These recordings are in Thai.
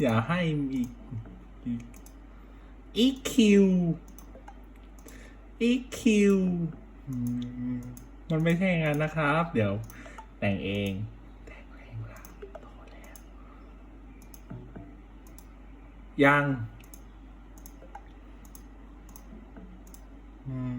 อย่าให้มีอีก EQ EQ มมันไม่ใช่งั้นนะครับ เดี๋ยวแต่งเองแต่งเองละพอแล้วยัง อืม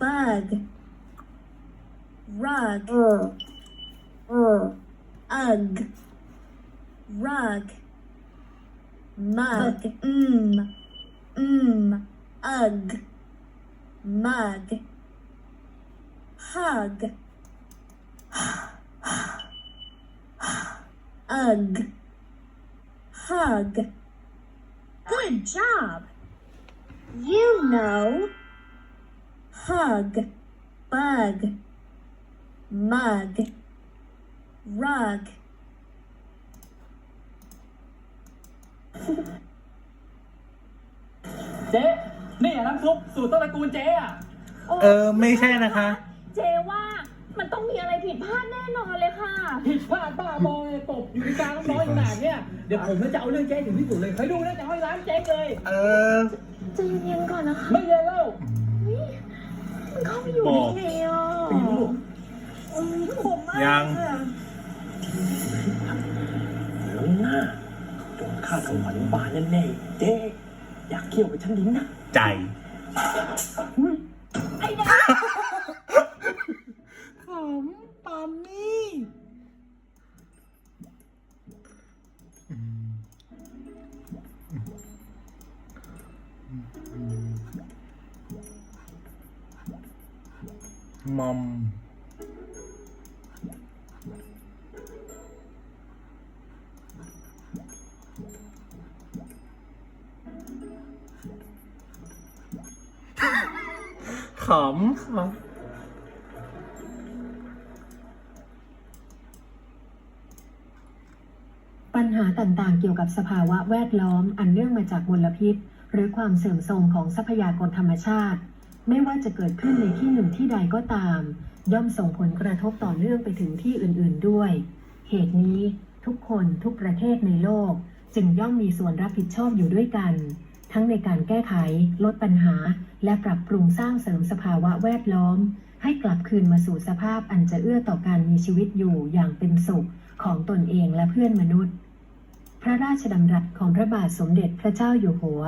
bug. Rug. Ugh. Rug. Mug. Mm. Mm. Ugh. Mug. Hug. Ugh. Hug. Good job. You know hug bug mug rug เจ๊นี่น้ำซุปสูตรต้นตระกูลเจ๊อะเออไม่ใช่นะคะ เจว่ามันต้องมีอะไรผิดพลาดแน่นอนเลยค่ะ ผิดพลาดบ้าบอเลยตบอยู่ในกลางน้ำร้อนขนาดเนี้ยเดี๋ยวผมจะเอาเรื่องเจ๊ถึงที่สุดเลยเคยดูนะจะให้ร้านเจ๊เลย เออ ใจะเย็นๆก่อนนะคะ ไม่เย็นแล้วมันเข้าไป อยู่บได้อกไงอะไปดูลูกยังน้ำหน้าโดนฆ่ากับหวานบานแน่ๆเจ๊อยากเกี่ยวกับฉันดิ้งนะใจ ไอ้เด็กขำปามนี่ มอมขำขำปัญหาต่างๆ เกี่ยวกับสภาวะแวดล้อมอันเนื่องมาจากมลพิษ หรือความเสื่อมโทรมของทรัพยากรธรรมชาติ ไม่ว่าจะเกิดขึ้นในที่หนึ่งที่ใดก็ตาม ย่อมส่งผลกระทบต่อเนื่องไปถึงที่อื่นๆด้วย เหตุนี้ทุกคนทุกประเทศในโลก จึงย่อมมีส่วนรับผิดชอบอยู่ด้วยกัน ทั้งในการแก้ไข ลดปัญหา และปรับปรุงสร้างเสริมสภาวะแวดล้อม ให้กลับคืนมาสู่สภาพอันจะเอื้อต่อการมีชีวิตอยู่อย่างเป็นสุขของตนเองและเพื่อนมนุษย์ พระราชดำรัสของพระบาทสมเด็จพระเจ้าอยู่หัว